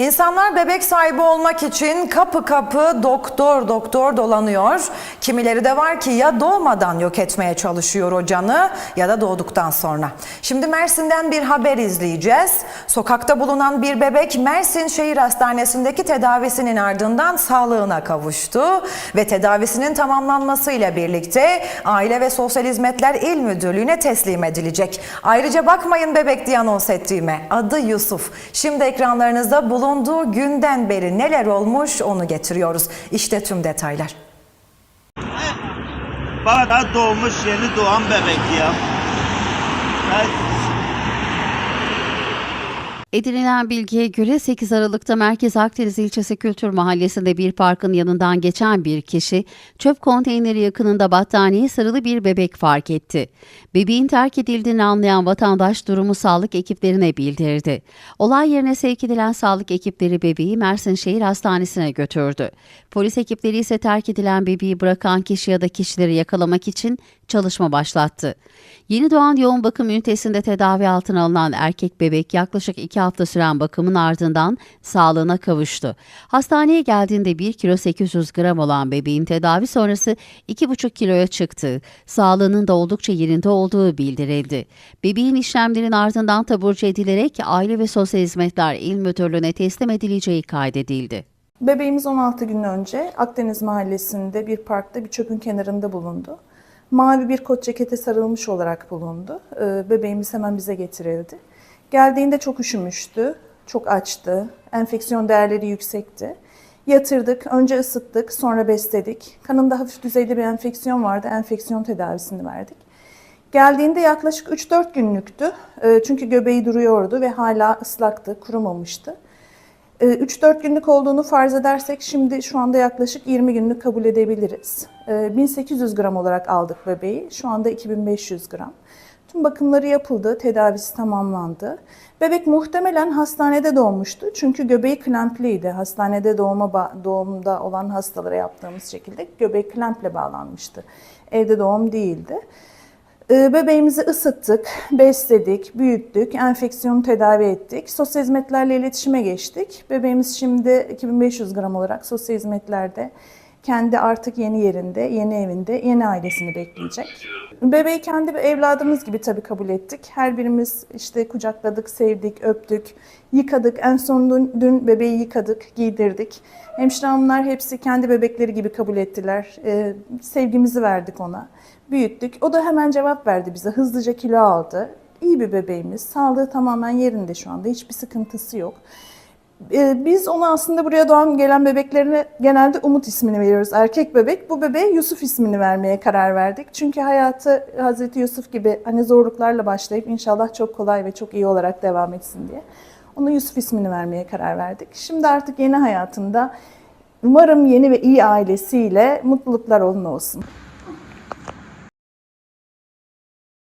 İnsanlar bebek sahibi olmak için kapı kapı doktor doktor dolanıyor. Kimileri de var ki ya doğmadan yok etmeye çalışıyor o canı ya da doğduktan sonra. Şimdi Mersin'den bir haber izleyeceğiz. Sokakta bulunan bir bebek Mersin Şehir Hastanesi'ndeki tedavisinin ardından sağlığına kavuştu ve tedavisinin tamamlanmasıyla birlikte Aile ve Sosyal Hizmetler İl Müdürlüğü'ne teslim edilecek. Ayrıca bakmayın bebek diye anons ettiğime. Adı Yusuf. Şimdi ekranlarınızda bulunduğu günden beri neler olmuş onu getiriyoruz. İşte tüm detaylar. Daha doğmuş yeni doğan bebek ya. Ben- Edinilen bilgiye göre 8 Aralık'ta Merkez Akdeniz ilçesi Kültür Mahallesi'nde bir parkın yanından geçen bir kişi çöp konteyneri yakınında battaniyeye sarılı bir bebek fark etti. Bebeğin terk edildiğini anlayan vatandaş durumu sağlık ekiplerine bildirdi. Olay yerine sevk edilen sağlık ekipleri bebeği Mersin Şehir Hastanesi'ne götürdü. Polis ekipleri ise terk edilen bebeği bırakan kişi ya da kişileri yakalamak için çalışma başlattı. Yeni doğan yoğun bakım ünitesinde tedavi altına alınan erkek bebek yaklaşık hafta süren bakımın ardından sağlığına kavuştu. Hastaneye geldiğinde 1 kilo 800 gram olan bebeğin tedavi sonrası 2,5 kiloya çıktığı, sağlığının da oldukça yerinde olduğu bildirildi. Bebeğin işlemlerin ardından taburcu edilerek Aile ve Sosyal Hizmetler İl Müdürlüğü'ne teslim edileceği kaydedildi. Bebeğimiz 16 gün önce Akdeniz Mahallesi'nde bir parkta bir çöpün kenarında bulundu. Mavi bir kot cekete sarılmış olarak bulundu. Ee, Bebeğimiz hemen bize getirildi. Geldiğinde çok üşümüştü, çok açtı, enfeksiyon değerleri yüksekti. Yatırdık, önce ısıttık, sonra besledik. Kanında hafif düzeyde bir enfeksiyon vardı, enfeksiyon tedavisini verdik. Geldiğinde yaklaşık 3-4 günlüktü. Ee, Çünkü göbeği duruyordu ve hala ıslaktı, kurumamıştı. Ee, 3-4 günlük olduğunu farz edersek şimdi şu anda yaklaşık 20 günlük kabul edebiliriz. Ee, 1800 gram olarak aldık bebeği. Şu anda 2500 gram. Tüm bakımları yapıldı, tedavisi tamamlandı. Bebek muhtemelen hastanede doğmuştu. Çünkü göbeği klempliydi. Hastanede doğuma doğumda olan hastalara yaptığımız şekilde göbek klemple bağlanmıştı. Evde doğum değildi. Ee, Bebeğimizi ısıttık, besledik, büyüttük, enfeksiyonu tedavi ettik. Sosyal hizmetlerle iletişime geçtik. Bebeğimiz şimdi 2500 gram olarak sosyal hizmetlerde kendi artık yeni yerinde, yeni evinde, yeni ailesini bekleyecek. Bebeği kendi evladımız gibi tabii kabul ettik. Her birimiz işte kucakladık, sevdik, öptük, yıkadık. En son dün, dün bebeği yıkadık, giydirdik. Hemşire hanımlar hepsi kendi bebekleri gibi kabul ettiler. Ee, sevgimizi verdik ona. Büyüttük. O da hemen cevap verdi bize. Hızlıca kilo aldı. İyi bir bebeğimiz. Sağlığı tamamen yerinde şu anda. Hiçbir sıkıntısı yok. Ee, Biz ona aslında buraya doğan gelen bebeklerine genelde Umut ismini veriyoruz. Erkek bebek. Bu bebeğe Yusuf ismini vermeye karar verdik. Çünkü hayatı Hazreti Yusuf gibi hani zorluklarla başlayıp inşallah çok kolay ve çok iyi olarak devam etsin diye. Ona Yusuf ismini vermeye karar verdik. Şimdi artık yeni hayatında umarım yeni ve iyi ailesiyle mutluluklar onun olsun.